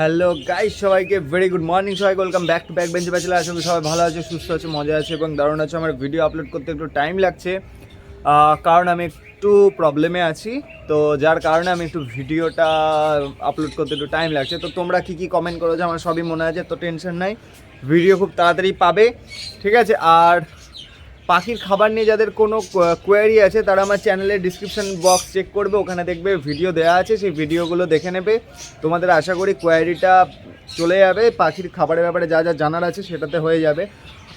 Hello guys সবাইকে very good morning সবাইকে welcome back to back বেঞ্চে ব্যাচেলার করি সবাই ভালো আছে, সুস্থ আছে, মজা আছে এবং দারুণ আছে? আমার ভিডিও আপলোড করতে একটু টাইম লাগছে। কারণ আমি একটু প্রবলেমে আছি। তো যার কারণে আমি একটু ভিডিওটা আপলোড করতে একটু টাইম লাগছে। তো তোমরা কি কি কমেন্ট করো যে আমার সবই মনে আছে, তো টেনশন নাই। ভিডিও খুব তাড়াতাড়ি পাবে, ঠিক আছে? আর পাখির খাবার নিয়ে যাদের কোনো কোয়ারি আছে, তারা আমার চ্যানেলের ডিসক্রিপশন বক্স চেক করবে, ওখানে দেখবে ভিডিও দেওয়া আছে, সেই ভিডিওগুলো দেখে নেবে। তোমাদের আশা করি কোয়ারিটা চলে যাবে, পাখির খাবারের ব্যাপারে যা যা জানার আছে সেটাতে হয়ে যাবে।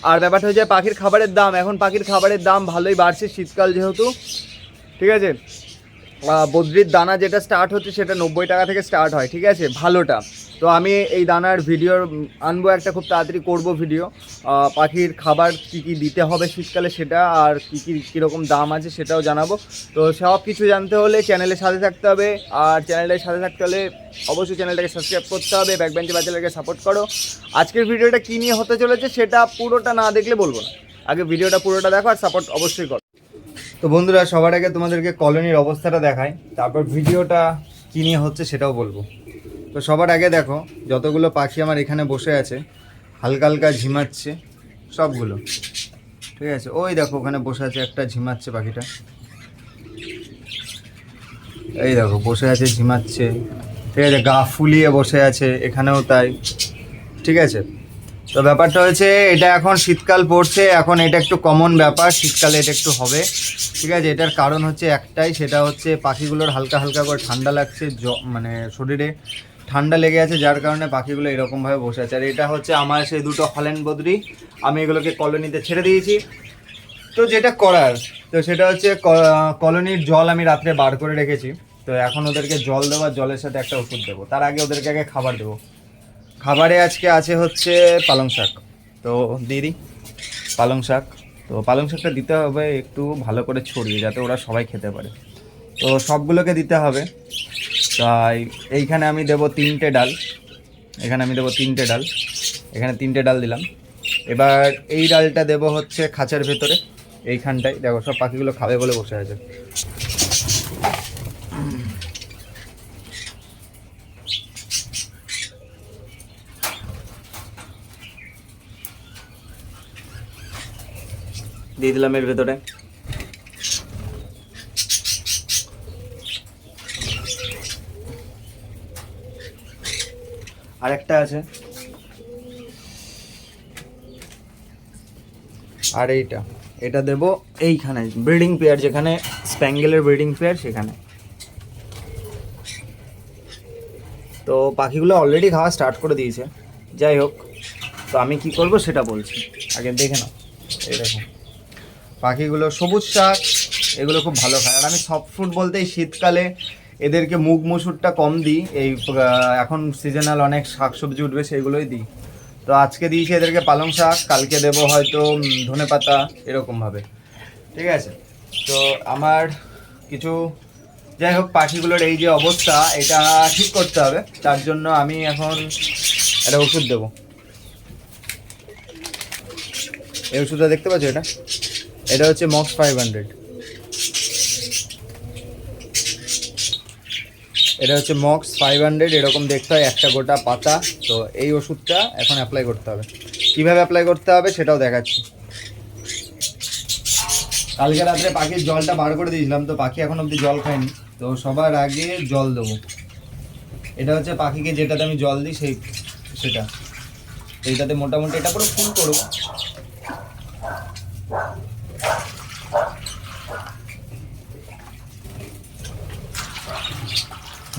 আর ব্যাপারটা হচ্ছে পাখির খাবারের দাম, এখন পাখির খাবারের দাম ভালোই বাড়ছে শীতকাল যেহেতু, ঠিক আছে? বদ্রির দানা যেটা স্টার্ট হচ্ছে সেটা নব্বই টাকা থেকে স্টার্ট হয়, ঠিক আছে? ভালোটা। তো আমি এই দানার ভিডিও আনব একটা খুব তাড়াতাড়ি করব ভিডিও। পাখির খাবার কি কি দিতে হবে শীতকালে সেটা আর কি কি, কীরকম দাম আছে সেটাও জানাব। তো সব কিছু জানতে হলে চ্যানেলের সাথে থাকতে হবে। আর চ্যানেলের সাথে থাকতে হলে অবশ্যই চ্যানেলটাকে সাবস্ক্রাইব করতে হবে। ব্যাক বেঞ্চে বাচ্চাদেরকে সাপোর্ট করো। আজকের ভিডিওটা কী নিয়ে হতে চলেছে সেটা পুরোটা না দেখলে বলব না। আগে ভিডিওটা পুরোটা দেখো আর সাপোর্ট অবশ্যই করো। তো বন্ধুরা, সবার আগে তোমাদেরকে কলোনির অবস্থাটা দেখাই। তারপর ভিডিওটা কী নিয়ে হচ্ছে সেটাও বলব। তো সবার আগে দেখো, যতগুলো পাখি আমার এখানে বসে আছে, হালকা হালকা ঝিমাচ্ছে, সবগুলো। ঠিক আছে? ওই দেখো, ওখানে বসে আছে একটা, ঝিমাচ্ছে পাখিটা। এই দেখো, বসে আছে, ঝিমাচ্ছে। ঠিক আছে, গা ফুলিয়ে বসে আছে, এখানেও তাই। ঠিক আছে? তো ব্যাপারটা হচ্ছে এটা এখন শীতকাল পড়ছে, এখন এটা একটু কমন ব্যাপার, শীতকালে এটা একটু হবে। ঠিক আছে? এটার কারণ হচ্ছে একটাই, সেটা হচ্ছে পাখিগুলোর হালকা হালকা করে ঠান্ডা লাগছে মানে শরীরে। ঠান্ডা লেগে আছে, যার কারণে পাখিগুলো এরকমভাবে বসে আছে। আর এটা হচ্ছে আমার সেই দুটো হল্যান্ড বদ্রি। আমি এগুলোকে কলোনিতে ছেড়ে দিয়েছি। তো যেটা করার, তো সেটা হচ্ছে কলোনির জল আমি রাত্রে বার করে রেখেছি। তো এখন ওদেরকে জল দেওয়ার জলের সাথে একটা ওষুধ দেবো। তার আগে ওদেরকে আগে খাবার দেবো। খাবারে আজকে আছে হচ্ছে পালং শাক। তো দিদি, পালং শাক। তো পালং শাকটা দিতে হবে একটু ভালো করে ছড়িয়ে, যাতে ওরা সবাই খেতে পারে। তো সবগুলোকে দিতে হবে। তাই এইখানে আমি দেবো তিনটে ডাল। এখানে আমি দেবো তিনটে ডাল। এখানে তিনটে ডাল দিলাম। এবার এই ডালটা দেবো হচ্ছে খাঁচার ভেতরে, এইখানটায়। দেখো, সব পাখিগুলো খাবে বলে বসে আছে। দিয়ে দিলাম এর ভেতরে। আরেকটা আছে। আর এইটা, এটা দেব এইখানে ব্রিডিং পেয়ার যেখানে স্প্যাঙ্গেলের ব্রিডিং পেয়ার সেখানে। তো পাখিগুলো অলরেডি খাওয়া স্টার্ট করে দিয়েছে। যাই হোক, তো আমি কি করব সেটা বলছি। আগে দেখে নাও। এই দেখো, পাখিগুলো সবুজ শাক, এগুলো খুব ভালো খায়। আর আমি সফট ফুড বলতে এই শীতকালে এদেরকে মুগ মুসুরটা কম দিই। এই এখন সিজনাল অনেক শাক সবজি উঠবে সেইগুলোই দিই। তো আজকে দিয়েছি এদেরকে পালং শাক, কালকে দেবো হয়তো ধনে পাতা, এরকমভাবে। ঠিক আছে? তো আমার কিছু, যাই হোক, পাখিগুলোর এই যে অবস্থা, এটা ঠিক করতে হবে। তার জন্য আমি এখন একটা ওষুধ দেবো। এই ওষুধটা দেখতে পাচ্ছ এটা? এটা হচ্ছে মক্স ফাইভ হান্ড্রেড এটা হচ্ছে মক্স ফাইভ হান্ড্রেড এরকম দেখতে হয় একটা গোটা পাতা। তো এই ওষুধটা এখন অ্যাপ্লাই করতে হবে। কীভাবে অ্যাপ্লাই করতে হবে সেটাও দেখাচ্ছি। কালকে রাত্রে পাখির জলটা বার করে দিয়েছিলাম, তো পাখি এখন অবধি জল খায়নি। তো সবার আগে জল দেবো। এটা হচ্ছে পাখিকে যেটাতে আমি জল দিই সেই, সেটা। এইটাতে মোটামুটি এটা পুরো ফুল করব।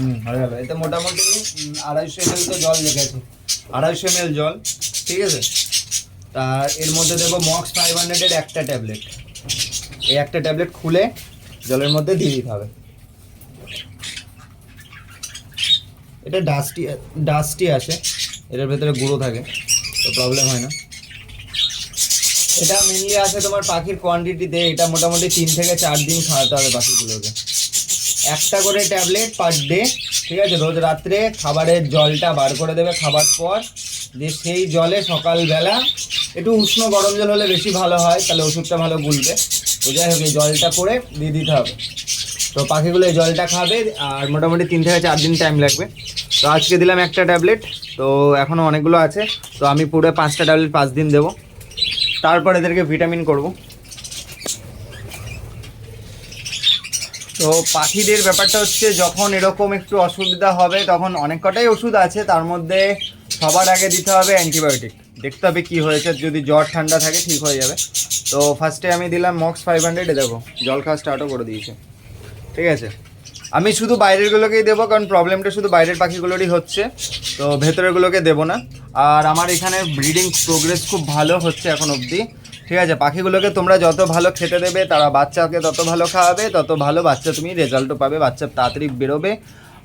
হুম, হয়ে গেল। এতে মোটামুটি আড়াইশো এমএল তো জল লেগেছে। আড়াইশো এমএল জল, ঠিক আছে? তার এর মধ্যে দেবো মক্স ফাইভ হান্ড্রেডের একটা ট্যাবলেট। এই একটা ট্যাবলেট খুলে জলের মধ্যে দিয়ে দিতে হবে। এটা ডাস্টি ডাস্টি আছে এটার ভেতরে গুঁড়ো থাকে, তো প্রবলেম হয় না। এটা মেনলি আছে তোমার পাখির কোয়ান্টিটিতে এটা মোটামুটি তিন থেকে চার দিন খাওয়াতে হবে পাখিগুলোকে। একটা করে ট্যাবলেট পার ডে ঠিক আছে? রোজ রাত্রে খাবারের জলটা বার করে দেবে খাবার পর। দিয়ে সেই জলে সকালবেলা একটু উষ্ণ গরম জল হলে বেশি ভালো হয়, তাহলে ওষুধটা ভালো গুলবে। তো যাই হোক, এই জলটা করে দিয়ে দিতে হবে। তো পাখিগুলো এই জলটা খাবে, আর মোটামুটি তিন থেকে চার দিন টাইম লাগবে। তো আজকে দিলাম একটা ট্যাবলেট তো এখনও অনেকগুলো আছে। তো আমি পুরো পাঁচটা ট্যাবলেট পাঁচ দিন দেবো। তারপর এদেরকে ভিটামিন করব। তো পাখিদের ব্যাপারটা হচ্ছে যখন এরকম একটু অসুবিধা হবে, তখন অনেক কটাই ওষুধ আছে, তার মধ্যে সবার আগে দিতে হবে অ্যান্টিবায়োটিক। দেখতে হবে কী হয়েছে, যদি জ্বর, ঠান্ডা থাকে ঠিক হয়ে যাবে। তো ফার্স্টে আমি দিলাম মক্স ফাইভ হান্ড্রেডে দেবো জল খাওয়া স্টার্টও করে দিয়েছে। ঠিক আছে? আমি শুধু বাইরেরগুলোকেই দেবো, কারণ প্রবলেমটা শুধু বাইরের পাখিগুলোরই হচ্ছে, তো ভেতরেরগুলোকে দেবো না। আর আমার এখানে ব্রিডিং প্রোগ্রেস খুব ভালো হচ্ছে এখন অবধি। ঠিক আছে, পাখিগুলোকে তোমরা যত ভালো খেতে দেবে, তারা বাচ্চাকে তত ভালো খাওয়াবে, তত ভালো বাচ্চা তুমি রেজাল্টও পাবে, বাচ্চা তাড়াতাড়ি বেরোবে।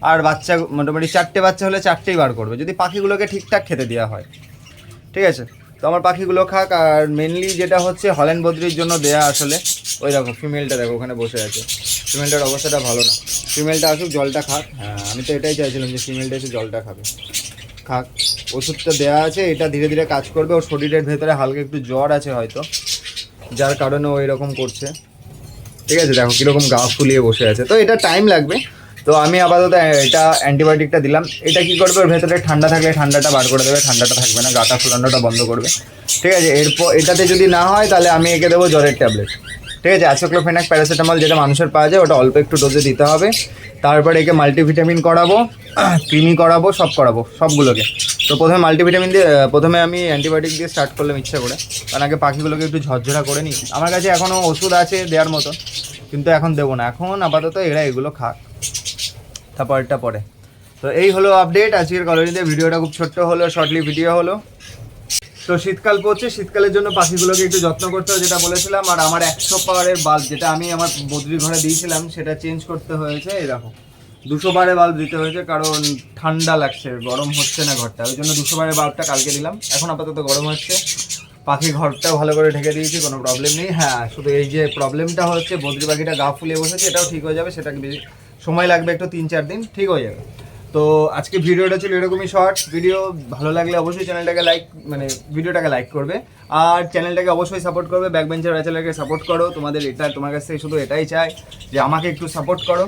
আর বাচ্চা মোটামুটি চারটে বাচ্চা হলে চারটেই বার করবে, যদি পাখিগুলোকে ঠিকঠাক খেতে দেওয়া হয়। ঠিক আছে, তো আমার পাখিগুলো খাক, আর মেনলি যেটা হচ্ছে হল্যান্ড বদ্রির জন্য দেয়া আসলে, ওই দেখো ফিমেলটা দেখো, ওখানে বসে আছে। ফিমেলটার অবস্থাটা ভালো না। ফিমেলটা আসুক, জলটা খাক। হ্যাঁ আমি তো এটাই চাইছিলাম যে ফিমেলটা এসে জলটা খাবে। খাক ওষুধটা দেওয়া আছে, এটা ধীরে ধীরে কাজ করবে। ওর শরীরের ভেতরে হালকা একটু জ্বর আছে হয়তো, যার কারণে ও এরকম করছে। ঠিক আছে, দেখো কীরকম গা ফুলিয়ে বসে আছে। তো এটা টাইম লাগবে। তো আমি আপাতত এটা অ্যান্টিবায়োটিকটা দিলাম। এটা কি করবে? ওর ভেতরে ঠান্ডা থাকলে ঠান্ডাটা বার করে দেবে। ঠান্ডাটা থাকবে না, গাটা ফুলানোটা বন্ধ করবে। ঠিক আছে, এরপর এটাতে যদি না হয়, তাহলে আমি একে দেবো জ্বরের ট্যাবলেট ঠিক আছে অ্যাসোক্লোফেনাক প্যারাসিটামল যেটা মানুষের পাওয়া যায়, ওটা অল্প একটু ডোজে দিতে হবে। তারপরে একে মাল্টিভিটামিন করাবো ক্রিমি করাবো, সব করাবো, সবগুলোকে। তো প্রথমে মাল্টিভিটামিন দিয়ে প্রথমে আমি অ্যান্টিবায়োটিক দিয়ে স্টার্ট করলাম ইচ্ছা করে। কারণ আগে পাখিগুলোকে একটু ঝরঝরা করে নিই। আমার কাছে এখনও ওষুধ আছে দেওয়ার মতো, কিন্তু এখন দেবো না। এখন আপাতত এরা এগুলো খাক। তারপরটা পরে। তো এই হলো আপডেট আজকের কলোনিতে ভিডিওটা খুব ছোট্ট হলো শর্টলি ভিডিও হলো। তো শীতকাল পড়ছে, শীতকালের জন্য পাখিগুলোকে একটু যত্ন করতে হবে, যেটা বলেছিলাম, আর আমার একশো পাওয়ারের বাল্ব যেটা আমি আমার বদ্রির ঘরে দিয়েছিলাম, সেটা চেঞ্জ করতে হয়েছে এরকম দুশো বারের বাল্ব দিতে হয়েছে, কারণ ঠান্ডা লাগছে, গরম হচ্ছে না ঘরটা, ওই জন্য দুশো বারের বাল্বটা কালকে দিলাম, এখন আপাতত গরম হচ্ছে। পাখি ঘরটাও ভালো করে ঢেকে দিয়েছি, কোনো প্রবলেম নেই। হ্যাঁ শুধু এই যে প্রবলেমটা হচ্ছে বদ্রি পাখিটা গা ফুলিয়ে বসেছে, এটাও ঠিক হয়ে যাবে সেটা বেশি সময় লাগবে একটু, তিন চার দিন, ঠিক হয়ে যাবে। তো আজকে ভিডিওটা ছিল এরকমই শর্ট ভিডিও ভালো লাগলে অবশ্যই চ্যানেলটাকে লাইক মানে ভিডিওটাকে লাইক করবে। আর চ্যানেলটাকে অবশ্যই সাপোর্ট করবে ব্যাক বেঞ্চের ব্যাচেলারকে সাপোর্ট করো। তোমাদের এটা, তোমার কাছ থেকে শুধু এটাই চাই যে আমাকে একটু সাপোর্ট করো।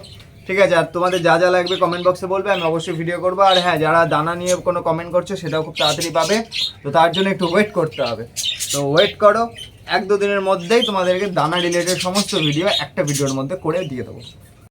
ঠিক আছে? আর তোমাদের যা যা লাগবে কমেন্ট বক্সে বলবে, আমি অবশ্যই ভিডিও করব। আর হ্যাঁ যারা দানা নিয়ে কোনো কমেন্ট করছ, সেটাও খুব তাড়াতাড়ি পাবে। তো তার জন্য একটু ওয়েট করতে হবে। তো ওয়েট করো। এক দু দিনের মধ্যেই তোমাদেরকে দানা রিলেটেড সমস্ত ভিডিও একটা ভিডিওর মধ্যে করে দিয়ে দেবো।